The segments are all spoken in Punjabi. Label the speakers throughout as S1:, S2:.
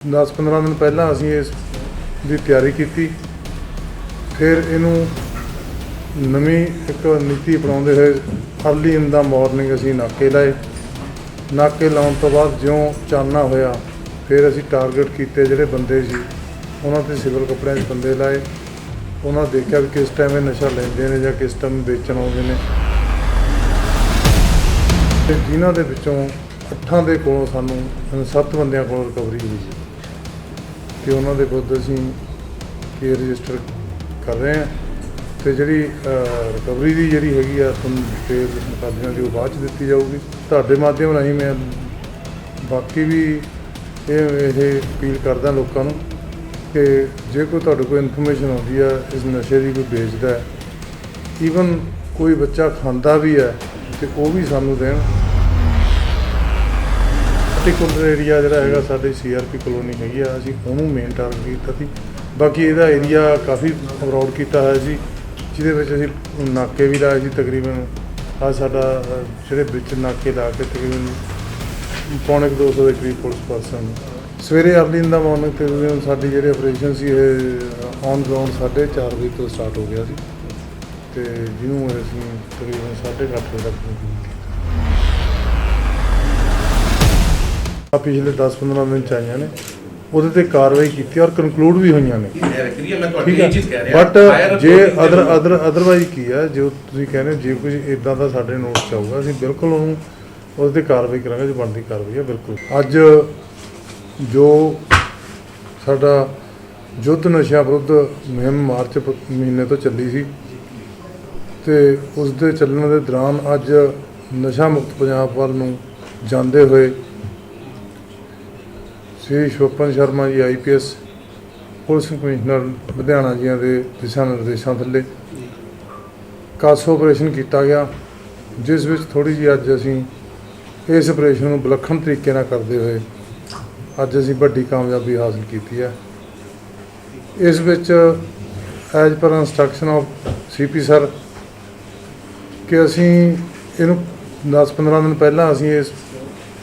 S1: 10-15 ਦਿਨ ਪਹਿਲਾਂ ਅਸੀਂ ਇਸ ਦੀ ਤਿਆਰੀ ਕੀਤੀ। ਫਿਰ ਇਹਨੂੰ ਨਵੀਂ ਇੱਕ ਨੀਤੀ ਅਪਣਾਉਂਦੇ ਹੋਏ ਅਰਲੀ ਇਨ ਦਾ ਮਾਰਨਿੰਗ ਅਸੀਂ ਨਾਕੇ ਲਾਏ। ਨਾਕੇ ਲਾਉਣ ਤੋਂ ਬਾਅਦ ਜਿਉਂ ਚਾਨਣਾ ਹੋਇਆ, ਫਿਰ ਅਸੀਂ ਟਾਰਗੇਟ ਕੀਤੇ ਜਿਹੜੇ ਬੰਦੇ ਸੀ। ਉਹਨਾਂ ਤੇ ਸਿਵਲ ਕੱਪੜਿਆਂ 'ਚ ਬੰਦੇ ਲਾਏ। ਉਹਨਾਂ ਦੇਖਿਆ ਵੀ ਕਿਸ ਟਾਈਮ ਇਹ ਨਸ਼ਾ ਲੈਂਦੇ ਨੇ ਜਾਂ ਕਿਸ ਟਾਈਮ ਵੇਚਣ ਆਉਂਦੇ ਨੇ। ਤੇ ਜਿਨ੍ਹਾਂ ਦੇ ਵਿੱਚੋਂ ਅੱਠਾਂ ਦੇ ਕੋਲੋਂ ਸਾਨੂੰ ਸੱਤ ਬੰਦਿਆਂ ਕੋਲੋਂ ਰਿਕਵਰੀ ਹੋਈ ਸੀ। ਤੇ ਉਹਨਾਂ ਦੇ ਵਿਰੁੱਧ ਅਸੀਂ ਕੇਸ ਰਜਿਸਟਰ ਕਰ ਰਹੇ ਹਾਂ ਤੇ ਜਿਹੜੀ ਰਿਕਵਰੀ ਦੀ ਜਿਹੜੀ ਹੈਗੀ ਆ, ਤੁਹਾਨੂੰ ਡਿਟੇਲ ਮੁਕਾਬਲਿਆਂ ਦੀ ਉਹ ਬਾਅਦ ਚ ਦਿੱਤੀ ਜਾਊਗੀ। ਤੁਹਾਡੇ ਮਾਧਿਅਮ ਰਾਹੀਂ ਮੈਂ ਬਾਕੀ ਵੀ ਇਹ ਇਹ ਅਪੀਲ ਕਰਦਾ ਲੋਕਾਂ ਨੂੰ ਕਿ ਜੇ ਕੋਈ ਤੁਹਾਡੇ ਕੋਲ ਇਨਫੋਰਮੇਸ਼ਨ ਆਉਂਦੀ ਆ, ਇਸ ਨਸ਼ੇ ਦੀ ਕੋਈ ਵੇਚਦਾ ਹੈ ਈਵਨ ਕੋਈ ਬੱਚਾ ਖਾਂਦਾ ਵੀ ਹੈ ਤੇ ਉਹ ਵੀ ਸਾਨੂੰ ਦੇਣ। ਪਾਰਟਿਕੂਲਰ ਏਰੀਆ ਜਿਹੜਾ ਹੈਗਾ ਸਾਡੇ ਸੀਆਰਪੀ ਕਲੋਨੀ ਹੈਗੀ ਆ, ਅਸੀਂ ਉਹਨੂੰ ਮੇਨ ਟਾਰਗੇਟ ਕੀਤਾ ਸੀ। ਬਾਕੀ ਇਹਦਾ ਏਰੀਆ ਕਾਫੀ ਅਬਰੋਡ ਕੀਤਾ ਹੋਇਆ ਜੀ, ਜਿਹਦੇ ਵਿੱਚ ਅਸੀਂ ਨਾਕੇ ਵੀ ਲਾਏ ਸੀ ਤਕਰੀਬਨ। ਆ ਸਾਡਾ, ਜਿਹੜੇ ਵਿੱਚ ਨਾਕੇ ਲਾ ਕੇ ਤਕਰੀਬਨ ਪੌਣੇ ਕੁ 200 ਦੇ ਕਰੀਬ ਪੁਲਿਸ ਪਰਸਨ ਸਵੇਰੇ ਅਰਲੀ ਇਨ ਦਾ ਮਾਰਨਿੰਗ ਤਕਰੀਬਨ ਸਾਡੀ ਜਿਹੜੇ ਆਪਰੇਸ਼ਨ ਸੀ, ਇਹ ਔਨ ਗਰਾਊਂਡ 4:30 ਵਜੇ ਤੋਂ ਸਟਾਰਟ ਹੋ ਗਿਆ ਸੀ। ਤੇ ਜਿਹਨੂੰ ਅਸੀਂ ਤਕਰੀਬਨ 8:30 ਵਜੇ ਤੱਕ conclude ਪਿਛਲੇ 10-15 ਦਿਨ ਚ ਆਈਆਂ ਨੇ ਉਹਦੇ ਤੇ ਕਾਰਵਾਈ ਕੀਤੀ ਔਰ ਕਨਕਲੂਡ ਵੀ ਹੋਈਆਂ ਨੇ। ਠੀਕ
S2: ਇਹ
S1: ਹੈ
S2: ਚੀਜ਼ ਕਹਿ ਰਿਹਾ।
S1: ਬਟ ਜੇ ਅਦਰ ਅਦਰ ਅਦਰਵਾਈਜ਼ ਕੀ ਹੈ ਜੋ ਤੁਸੀਂ ਕਹਿੰਦੇ ਹੋ, ਜੇ ਕੁਝ ਇਦਾਂ ਦਾ ਸਾਡੇ ਨੋਟਸ ਚ ਆਊਗਾ ਅਸੀਂ ਬਿਲਕੁਲ ਉਹਨੂੰ ਉਸ ਤੇ ਕਾਰਵਾਈ ਕਰਾਂਗੇ ਜੋ ਬਣਦੀ ਕਾਰਵਾਈ ਹੈ ਬਿਲਕੁਲ। ਅੱਜ ਜੋ ਸਾਡਾ ਯੁੱਧ ਨਸ਼ਾ ਵਿਰੁੱਧ ਮੁਹਿੰਮ ਮਾਰਚ ਮਹੀਨੇ ਤੋਂ ਚੱਲੀ ਸੀ ਤੇ ਉਸ ਦੇ ਚੱਲਣ ਦੇ ਦੌਰਾਨ ਅੱਜ ਨਸ਼ਾ ਮੁਕਤ ਪੰਜਾਬ ਵੱਲ ਨੂੰ ਜਾਂਦੇ ਹੋਏ ਸ੍ਰੀ ਸ਼ੋਪਨ Sharma ji IPS police commissioner Ludhiana ਜੀਆਂ ਦੇ ਦਿਸ਼ਾ ਨਿਰਦੇਸ਼ਾਂ ਥੱਲੇ। ਕਾਸੋ ਆਪਰੇਸ਼ਨ ਕੀਤਾ ਗਿਆ, ਜਿਸ ਵਿੱਚ ਥੋੜੀ ਜਿਹੀ ਅੱਜ ਅਸੀਂ ਇਸ ਆਪਰੇਸ਼ਨ ਨੂੰ ਵਿਲੱਖਣ ਤਰੀਕੇ ਨਾਲ ਕਰਦੇ ਹੋਏ ਅੱਜ ਅਸੀਂ ਵੱਡੀ ਕਾਮਯਾਬੀ ਹਾਸਲ ਕੀਤੀ ਹੈ। ਇਸ ਵਿੱਚ as per instruction of CP sir ਕਿ ਅਸੀਂ ਇਹਨੂੰ 10-15 ਦਿਨ ਪਹਿਲਾਂ ਅਸੀਂ ਇਸ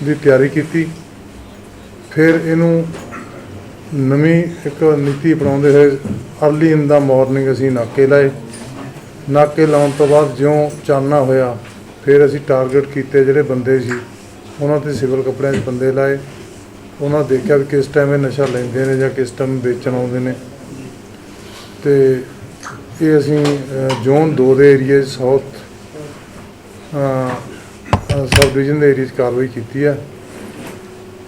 S1: ਦੀ ਤਿਆਰੀ ਕੀਤੀ। ਫਿਰ ਇਹਨੂੰ ਨਵੀਂ ਇੱਕ ਨੀਤੀ ਅਪਣਾਉਂਦੇ ਹੋਏ ਅਰਲੀ ਇਨ ਦਾ ਮਾਰਨਿੰਗ ਅਸੀਂ ਨਾਕੇ ਲਾਏ। ਨਾਕੇ ਲਾਉਣ ਤੋਂ ਬਾਅਦ ਜਿਉਂ ਚਾਨਣਾ ਹੋਇਆ, ਫਿਰ ਅਸੀਂ ਟਾਰਗੇਟ ਕੀਤੇ ਜਿਹੜੇ ਬੰਦੇ ਸੀ। ਉਹਨਾਂ ਤੇ ਸਿਵਲ ਕੱਪੜਿਆਂ 'ਚ ਬੰਦੇ ਲਾਏ। ਉਹਨਾਂ ਦੇਖਿਆ ਵੀ ਕਿਸ ਟਾਈਮ ਇਹ ਨਸ਼ਾ ਲੈਂਦੇ ਨੇ ਜਾਂ ਕਿਸ ਟਾਈਮ ਵੇਚਣ ਆਉਂਦੇ ਨੇ। ਤੇ ਇਹ ਅਸੀਂ ਜ਼ੋਨ 2 ਦੇ ਏਰੀਏ ਸਾਊਥ ਸਬ ਡਿਵੀਜ਼ਨ ਦੇ ਏਰੀਏ 'ਚ ਕਾਰਵਾਈ ਕੀਤੀ ਹੈ।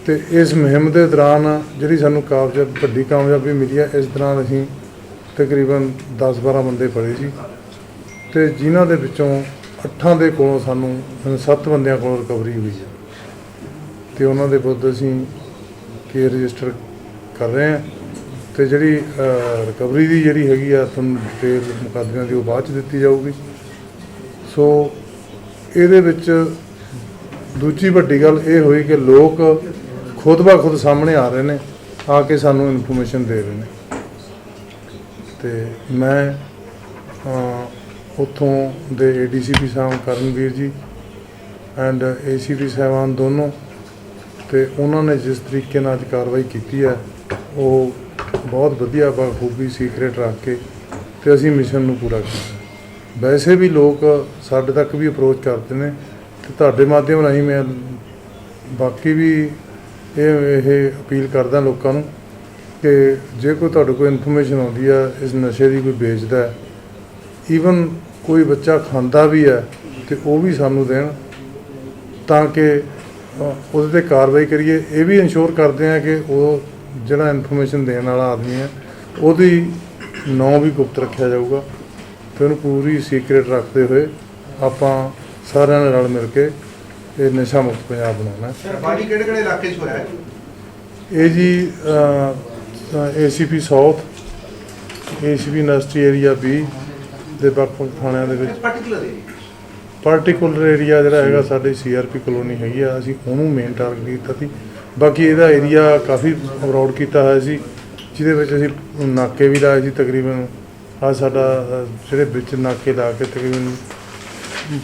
S1: ਤੇ ਇਸ ਮੁਹਿੰਮ ਦੇ ਦੌਰਾਨ ਜਿਹੜੀ ਸਾਨੂੰ ਕਾਮਯਾਬ ਵੱਡੀ ਕਾਮਯਾਬੀ ਮਿਲੀ ਹੈ, ਇਸ ਦੌਰਾਨ ਅਸੀਂ ਤਕਰੀਬਨ 10-12 ਬੰਦੇ ਫੜੇ ਸੀ ਤੇ ਜਿਨ੍ਹਾਂ ਦੇ ਵਿੱਚੋਂ ਅੱਠਾਂ ਦੇ ਕੋਲੋਂ ਸਾਨੂੰ ਸੱਤ ਬੰਦਿਆਂ ਕੋਲੋਂ ਰਿਕਵਰੀ ਹੋਈ ਹੈ। ਤੇ ਉਹਨਾਂ ਦੇ ਵਿਰੁੱਧ ਅਸੀਂ ਕੇਸ ਰਜਿਸਟਰ ਕਰ ਰਹੇ ਹਾਂ ਤੇ ਜਿਹੜੀ ਰਿਕਵਰੀ ਦੀ ਜਿਹੜੀ ਹੈਗੀ ਆ, ਤੁਹਾਨੂੰ ਡਿਟੇਲ ਮੁਕੱਦਮਿਆਂ ਦੀ ਉਹ ਬਾਅਦ ਚ ਦਿੱਤੀ ਜਾਊਗੀ। ਸੋ ਇਹਦੇ ਵਿੱਚ ਦੂਜੀ ਵੱਡੀ ਗੱਲ ਇਹ ਹੋਈ ਕਿ ਲੋਕ ਖੁਦ ਬਾ ਖੁਦ ਸਾਹਮਣੇ ਆ ਰਹੇ ਨੇ ਆ ਕੇ ਸਾਨੂੰ ਇਨਫੋਰਮੇਸ਼ਨ ਦੇ ਰਹੇ ਨੇ। ਤੇ ਮੈਂ ਅ, ਉੱਥੋਂ ਦੇ ਏਡੀਸੀਪੀ ਸਾਹਿਬ ਕਰਨਵੀਰ ਜੀ ਐਂਡ ਏਸੀਪੀ ਸਾਹਿਬਾਨ ਦੋਨੋਂ ਤੇ ਉਹਨਾਂ ਨੇ ਜਿਸ ਤਰੀਕੇ ਨਾਲ ਅੱਜ ਕਾਰਵਾਈ ਕੀਤੀ ਹੈ ਉਹ ਬਹੁਤ ਵਧੀਆ ਬਖੂਬੀ ਸੀਕ੍ਰੇਟ ਰੱਖ ਕੇ ਤੇ ਅਸੀਂ ਮਿਸ਼ਨ ਨੂੰ ਪੂਰਾ ਕੀਤਾ। ਵੈਸੇ ਵੀ ਲੋਕ ਸਾਡੇ ਤੱਕ ਵੀ ਅਪਰੋਚ ਕਰਦੇ ਨੇ ਤੇ ਤੁਹਾਡੇ ਮਾਧਿਅਮ ਰਾਹੀਂ ਮੈਂ ਬਾਕੀ ਵੀ ਇਹ ਇਹ ਅਪੀਲ ਕਰਦਾ ਲੋਕਾਂ ਨੂੰ ਕਿ ਜੇ ਕੋਈ ਤੁਹਾਡੇ ਕੋਲ ਇਨਫੋਰਮੇਸ਼ਨ ਆਉਂਦੀ ਆ, ਇਸ ਨਸ਼ੇ ਦੀ ਕੋਈ ਵੇਚਦਾ ਹੈ ਈਵਨ ਕੋਈ ਬੱਚਾ ਖਾਂਦਾ ਵੀ ਹੈ ਤੇ ਉਹ ਵੀ ਸਾਨੂੰ ਦੇਣ, ਤਾਂ ਕਿ ਉਹਦੇ ਤੇ ਕਾਰਵਾਈ ਕਰੀਏ। ਇਹ ਵੀ ਇਨਸ਼ੋਰ ਕਰਦੇ ਆ ਕਿ ਉਹ ਜਿਹੜਾ ਇਨਫੋਰਮੇਸ਼ਨ ਦੇਣ ਵਾਲਾ ਆਦਮੀ ਹੈ, ਉਹਦੀ ਨਾਂ ਵੀ ਗੁਪਤ ਰੱਖਿਆ ਜਾਊਗਾ। ਤੇ ਉਹਨੂੰ ਪੂਰੀ ਸੀਕ੍ਰੇਟ ਰੱਖਦੇ ਹੋਏ ਆਪਾਂ ਸਾਰਿਆਂ ਨੇ ਰਲ ਮਿਲ ਕੇ ਇਹ ਨਸ਼ਾ ਮੁਕਤ ਪੰਜਾਬ ਬਣਾਉਣਾ
S3: ਸਰ ਬਾਡੀ ਕਿਹੜੇ ਕਿਹੜੇ ਇਲਾਕੇ 'ਚ ਹੋਇਆ ਹੈ?
S1: ਇਹ ਜੀ ACP south ACP industry area B ਦੇ ਵੱਖ-ਵੱਖ ਥਾਣਿਆਂ ਦੇ ਵਿੱਚ।
S3: ਪਾਰਟਿਕੂਲਰ
S1: ਪਾਰਟਿਕੂਲਰ ਏਰੀਆ ਜਿਹੜਾ ਹੈਗਾ ਸਾਡੇ ਸੀਆਰਪੀ ਕਲੋਨੀ ਹੈਗੀ ਆ ਅਸੀਂ ਉਹਨੂੰ ਮੇਨ ਟਾਰਗੇਟ ਕੀਤਾ ਸੀ। ਬਾਕੀ ਇਹਦਾ ਏਰੀਆ ਕਾਫੀ ਅਬਰੋਡ ਕੀਤਾ ਹੋਇਆ ਸੀ ਜਿਹਦੇ ਵਿੱਚ ਅਸੀਂ ਨਾਕੇ ਵੀ ਲਾਏ ਸੀ ਤਕਰੀਬਨ। ਆ ਸਾਡਾ ਜਿਹੜੇ ਵਿੱਚ ਨਾਕੇ ਲਾ ਕੇ ਤਕਰੀਬਨ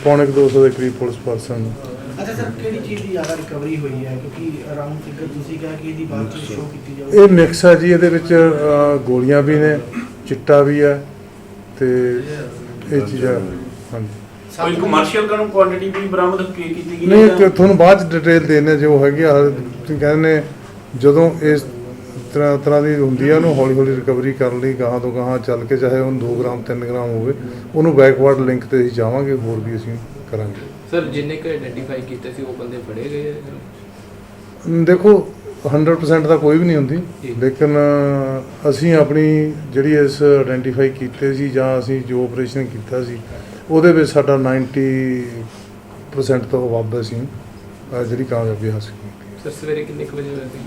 S1: ਪੌਣੇ ਕੁ 200 ਦੇ ਕਰੀਬ ਪੁਲਿਸ ਪਰਸਨ
S2: ਅੱਛਾ ਸਰ ਕਿਹੜੀ ਚੀਜ਼ ਦੀ ਜ਼ਿਆਦਾ ਰਿਕਵਰੀ ਹੋਈ ਹੈ? ਕਿਉਂਕਿ ਅਰਾਊਂਡ ਫਿਗਰ ਤੁਸੀਂ ਕਿਹਾ ਕਿ ਇਹਦੀ ਬਾਅਦ ਚ ਸ਼ੋਅ ਕੀਤੀ ਜਾਊਗੀ।
S1: ਇਹ ਮਿਕਸ ਆ ਜੀ ਇਹਦੇ ਵਿੱਚ ਅ, ਗੋਲੀਆਂ ਵੀ ਨੇ ਚਿੱਟਾ ਵੀ ਹੈ ਤੇ ਇਹ ਚੀਜ਼ਾਂ ਹਾਂਜੀ।
S4: ਕੋਈ ਕਮਰਸ਼ੀਅਲ ਕਰਨ ਕੁਆਂਟੀਟੀ ਵੀ ਬਰਾਮਦ ਕੀ ਕੀਤੀ ਗਈ
S1: ਨਹੀਂ ਤੁਹਾਨੂੰ ਬਾਅਦ ਚ ਡਿਟੇਲ ਦੇਣੇ ਜੋ ਹੈਗੀ ਆ ਤੁਸੀਂ ਕਹਿੰਦੇ ਨੇ ਜਦੋਂ ਇਸ ਤਰ੍ਹਾਂ ਤਰ੍ਹਾਂ ਦੀ ਹੁੰਦੀ ਆ ਉਹਨੂੰ ਹੌਲੀ ਹੌਲੀ ਰਿਕਵਰੀ ਕਰਨ ਲਈ ਗਾਹਾਂ ਤੋਂ ਗਾਹਾਂ ਚੱਲ ਕੇ ਚਾਹੇ ਉਹਨੂੰ 2 ਗ੍ਰਾਮ 3 ਗ੍ਰਾਮ ਹੋਵੇ ਉਹਨੂੰ ਬੈਕਵਰਡ ਲਿੰਕ ਤੇ ਅਸੀਂ ਜਾਵਾਂਗੇ ਹੋਰ ਵੀ ਅਸੀਂ ਕਰਾਂਗੇ।
S5: ਸਰ ਜਿੰਨੇ ਕੁ ਆਇਡੈਂਟੀਫਾਈ ਕੀਤੇ ਸੀ ਉਹ ਬੰਦੇ ਫੜੇ ਗਏ ਆ?
S1: ਅਮ ਦੇਖੋ 100% ਤਾਂ ਕੋਈ ਵੀ ਨਹੀਂ ਹੁੰਦੀ। ਲੇਕਿਨ ਅਸੀਂ ਆਪਣੀ ਜਿਹੜੀ ਇਸ ਆਇਡੈਂਟੀਫਾਈ ਕੀਤੇ ਸੀ ਜਾਂ ਅਸੀਂ ਜੋ ਆਪਰੇਸ਼ਨ ਕੀਤਾ ਸੀ ਉਹਦੇ ਵਿੱਚ ਸਾਡਾ 90% ਤੋਂ ਵੱਧ ਅਸੀਂ ਅ, ਜਿਹੜੀ ਕਾਮਯਾਬੀ ਹਾਸਲ ਕੀਤੀ
S5: ਸਰ ਸਵੇਰੇ ਕਿੰਨੇ ਕੁ ਵਜੇ ਹੋਇਆ ਸੀ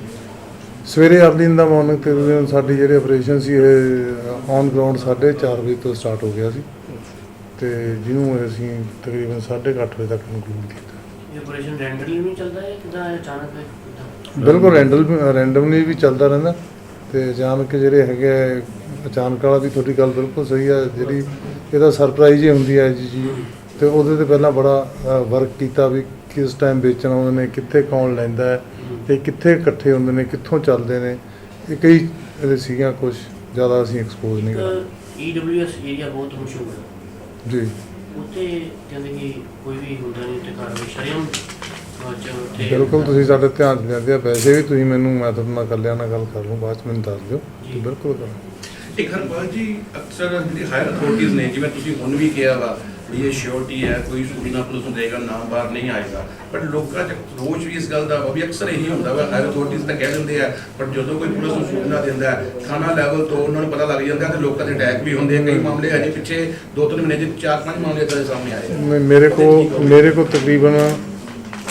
S1: ਸਵੇਰੇ ਅਰਲੀ ਇਨ ਦਾ ਮਾਰਨਿੰਗ ਤੇ ਸਾਡੀ ਜਿਹੜੀ ਆਪਰੇਸ਼ਨ ਸੀ ਇਹ ਔਨ ਗਰਾਊਂਡ 4:30 ਵਜੇ ਤੋਂ ਸਟਾਰਟ ਹੋ ਗਿਆ ਸੀ ਤੇ ਜਿਹਨੂੰ ਅਸੀਂ ਤਕਰੀਬਨ 8:30 ਵਜੇ ਤੱਕ ਕਨਕਲੂਡ ਕੀਤਾ।
S2: ਇਹ ਆਪਰੇਸ਼ਨ ਰੈਂਡਮਲੀ ਨਹੀਂ ਚੱਲਦਾ ਹੈ ਕਿਦਾਂ ਅਚਾਨਕ ਕਿੱਦਾਂ?
S1: ਬਿਲਕੁਲ ਰੈਂਡਲ ਰੈਂਡਮਲੀ ਵੀ ਚੱਲਦਾ ਰਹਿੰਦਾ ਤੇ ਅਚਾਨਕ ਜਿਹੜੇ ਹੈਗੇ ਆ, ਅਚਾਨਕ ਵਾਲਾ ਵੀ ਤੁਹਾਡੀ ਗੱਲ ਬਿਲਕੁਲ ਸਹੀ ਹੈ ਜਿਹੜੀ ਇਹਦਾ ਸਰਪ੍ਰਾਈਜ਼ ਹੀ ਹੁੰਦੀ ਹੈ ਜੀ ਜੀ। ਤੇ ਉਹਦੇ ਤੇ ਪਹਿਲਾਂ ਬੜਾ ਵਰਕ ਕੀਤਾ ਵੀ ਕਿਸ ਟਾਈਮ ਵੇਚਣ ਆਉਂਦੇ ਨੇ ਕਿੱਥੇ ਕੌਣ ਲੈਂਦਾ ਹੈ ਤੇ ਕਿੱਥੇ ਇਕੱਠੇ ਹੁੰਦੇ ਨੇ ਕਿੱਥੋਂ ਚੱਲਦੇ ਨੇ ਇਹ ਕਈ ਇਹਦੇ ਸੀਗੀਆਂ ਕੁਝ ਜ਼ਿਆਦਾ ਅਸੀਂ ਐਕਸਪੋਜ਼ ਨਹੀਂ ਕਰਦੇ।
S2: ਇੱਕ EWS ਏਰੀਆ ਬਹੁਤ ਮਸ਼ਹੂਰ ਹੈ।
S1: ਜੀ।
S2: ਉੱਥੇ ਕਹਿੰਦੇ ਕਿ ਕੋਈ ਵੀ ਹੁੰਦਾ ਨਹੀਂ ਤੇ ਕਾਰਵਾਈ ਸ਼ਰਿਆਮ ਚ ਉੱਥੇ
S1: ਬਿਲਕੁਲ ਤੁਸੀਂ ਸਾਡੇ ਧਿਆਨ 'ਚ ਲਿਆਂਦੇ ਆ ਵੈਸੇ ਵੀ ਤੁਸੀਂ ਮੈਨੂੰ ਮੈਂ ਤੁਹਾਡੇ ਨਾਲ ਇਕੱਲਿਆਂ ਨਾਲ ਗੱਲ ਕਰ ਲੂੰ ਬਾਅਦ 'ਚ ਮੈਨੂੰ ਦੱਸ ਦਿਓ।
S2: ਜੀ।
S1: ਬਿਲਕੁਲ ਕਰਾਂਗੇ
S6: ਇੱਕ ਹਰਪਾਲ ਜੀ ਅਕਸਰ ਜਿਹੜੀ ਹਾਇਰ ਅਥਾਰਟੀਆਂ ਨੇ ਜਿਵੇਂ ਤੁਸੀਂ ਹੁਣ ਵੀ ਕਿਹਾ ਵਾ ਵੀ ਇਹ ਸ਼ੋਰਟੀ ਹੈ ਕੋਈ ਸੂਚਨਾ ਪੁਲਿਸ ਨੂੰ ਦੇਗਾ ਨਾਮ ਬਾਹਰ ਨਹੀਂ ਆਏਗਾ। ਬਟ ਲੋਕਾਂ 'ਚ ਰੋਜ਼ ਵੀ ਇਸ ਗੱਲ ਦਾ ਵਾ ਵੀ ਅਕਸਰ ਇਹੀ ਹੁੰਦਾ ਵਾ ਹਾਇਰ ਅਥਾਰਟੀਆਂ ਤਾਂ ਕਹਿ ਦਿੰਦੇ ਆ ਪਰ ਜਦੋਂ ਕੋਈ ਪੁਲਿਸ ਨੂੰ ਸੂਚਨਾ ਦਿੰਦਾ ਥਾਣਾ ਲੈਵਲ ਤੋਂ ਉਹਨਾਂ ਨੂੰ ਪਤਾ ਲੱਗ ਜਾਂਦਾ ਤੇ ਲੋਕਾਂ ਦੇ ਅਟੈਕ ਵੀ ਹੁੰਦੇ ਆ। ਕਈ ਮਾਮਲੇ ਅਜੇ ਪਿੱਛੇ ਦੋ ਤਿੰਨ ਮਹੀਨੇ ਦੇ ਚਾਰ ਪੰਜ ਮਾਮਲੇ ਦੇ ਸਾਹਮਣੇ ਆਏ
S1: ਮੇਰੇ ਕੋ ਮੇਰੇ ਕੋ ਤਕਰੀਬਨ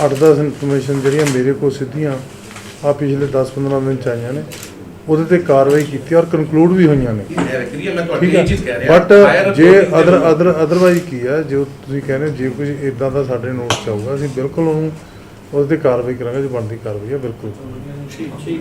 S1: 8-10 ਇਨਫੋਰਮੇਸ਼ਨ ਜਿਹੜੀਆਂ ਮੇਰੇ ਕੋ ਸਿੱਧੀਆਂ ਆ ਪਿਛਲੇ 10-15 ਦਿਨ ਚ ਆਈਆਂ ਨੇ। ਉਹਦੇ ਤੇ ਕਾਰਵਾਈ ਕੀਤੀ ਔਰ ਕਨਕਲੂਡ ਵੀ ਹੋਈਆਂ ਨੇ।
S6: ਇਹ ਹੈ ਕਿ ਮੈਂ ਤੁਹਾਡੀ
S1: ਠੀਕ ਹੈ।
S6: ਇਹ ਚੀਜ਼ ਕਹਿ ਰਿਹਾ।
S1: ਬਟ ਜੇ ਅਦਰ ਅਦਰ ਅਦਰਵਾਈਜ਼ ਕੀ ਹੈ? ਜੋ ਤੁਸੀਂ ਕਹਿੰਦੇ ਹੋ, ਜੇ ਕੁਝ ਇਦਾਂ ਦਾ ਸਾਡੇ ਨੋਟ ਚ ਆਊਗਾ ਅਸੀਂ ਬਿਲਕੁਲ ਉਹਨੂੰ ਉਹਦੇ ਤੇ ਕਾਰਵਾਈ ਕਰਾਂਗੇ ਜੋ ਬਣਦੀ ਕਾਰਵਾਈ ਹੈ ਬਿਲਕੁਲ।
S4: ਠੀਕ ਠੀਕ।